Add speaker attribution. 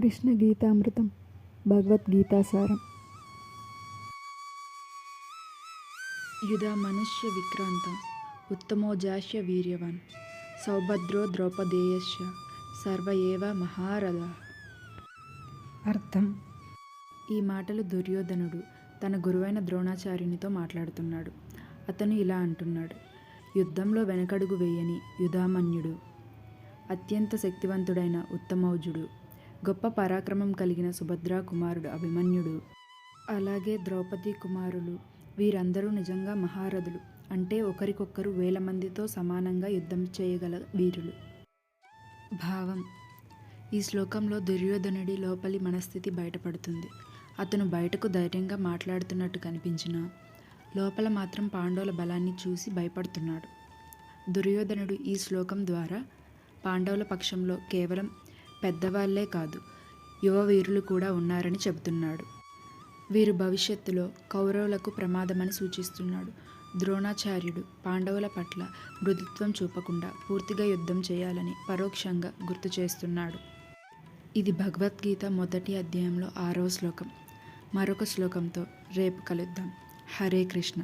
Speaker 1: కృష్ణ గీతామృతం భగవద్గీతాసారం
Speaker 2: యుధా మనుష్య విక్రాంత ఉత్తమోజాస్య వీర్యవాన్ సౌభద్రో ద్రౌపదేయశ్చ సర్వ ఏవ మహారథ.
Speaker 1: అర్థం.
Speaker 2: ఈ మాటలు దుర్యోధనుడు తన గురువైన ద్రోణాచార్యునితో మాట్లాడుతున్నాడు. అతను ఇలా అంటున్నాడు. యుద్ధంలో వెనకడుగు వేయని యుధామన్యుడు అత్యంత శక్తివంతుడైన ఉత్తమౌజుడు గొప్ప పరాక్రమం కలిగిన సుభద్రా కుమారుడు అభిమన్యుడు. అలాగే ద్రౌపది కుమారులు. వీరందరూ నిజంగా మహారథులు. అంటే ఒకరికొకరు వేల మందితో సమానంగా యుద్ధం చేయగల వీరులు. భావం. ఈ శ్లోకంలో దుర్యోధనుడి లోపలి మనస్థితి బయటపడుతుంది. అతను బయటకు ధైర్యంగా మాట్లాడుతున్నట్టు కనిపించినా. లోపల మాత్రం పాండవుల బలాన్ని చూసి భయపడుతున్నాడు. దుర్యోధనుడు ఈ శ్లోకం ద్వారా పాండవుల పక్షంలో కేవలం పెద్దవాళ్ళే కాదు యువ వీరులు కూడా ఉన్నారని చెబుతున్నాడు. వీరు భవిష్యత్తులో కౌరవులకు ప్రమాదమని సూచిస్తున్నాడు. ద్రోణాచార్యుడు పాండవుల పట్ల మృదుత్వం చూపకుండా పూర్తిగా యుద్ధం చేయాలని పరోక్షంగా గుర్తు చేస్తున్నాడు. ఇది భగవద్గీత మొదటి అధ్యాయంలో ఆరవ శ్లోకం. మరొక శ్లోకంతో రేపు కలుద్దాం. హరే కృష్ణ.